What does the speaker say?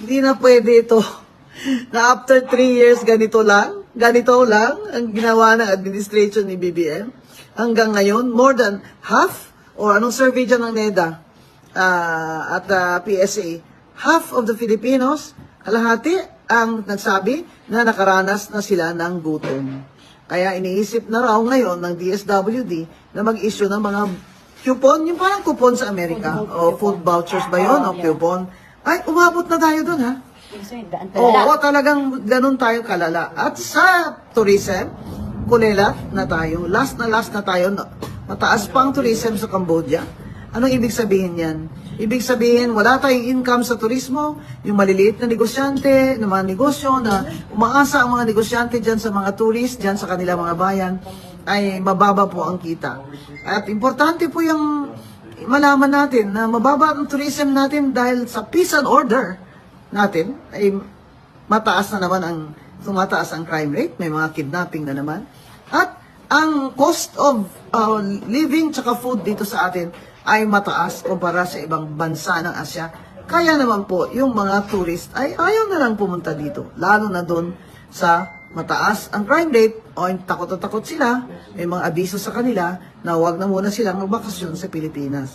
Hindi na pwede ito. Na after three years, ganito lang, ganito lang ang ginawa ng administration ni BBM. Hanggang ngayon, more than half, or anong survey dyan ng NEDA ah, at ah, PSA, half of the Filipinos, kalahati ang nagsabi na nakaranas na sila ng gutom. Kaya iniisip na raw ngayon ng DSWD na mag-issue ng mga coupon, yung parang coupon sa Amerika, o food vouchers ba yun, o coupon. Ay, umabot na tayo dun, ha? Oo, talagang ganun tayo kalala. At sa tourism, kulela na tayo. Last na last na tayo. No? Mataas pang tourism sa Cambodia. Anong ibig sabihin yan? Ibig sabihin, wala tayong income sa turismo, yung maliliit na negosyante, na mga negosyo na umaasa ang mga negosyante dyan sa mga tourist, dyan sa kanilang mga bayan, ay mababa po ang kita. At importante po yung malaman natin na mababa ang tourism natin dahil sa peace and order natin ay mataas na naman ang tumataas ang crime rate, may mga kidnapping na naman. At ang cost of uh, living tsaka food dito sa atin ay mataas kumpara sa ibang bansa ng Asya. Kaya naman po, yung mga tourist ay ayaw na lang pumunta dito. Lalo na doon sa mataas ang crime rate o takot na takot sila, may mga abiso sa kanila na huwag na muna silang magbakasyon sa Pilipinas.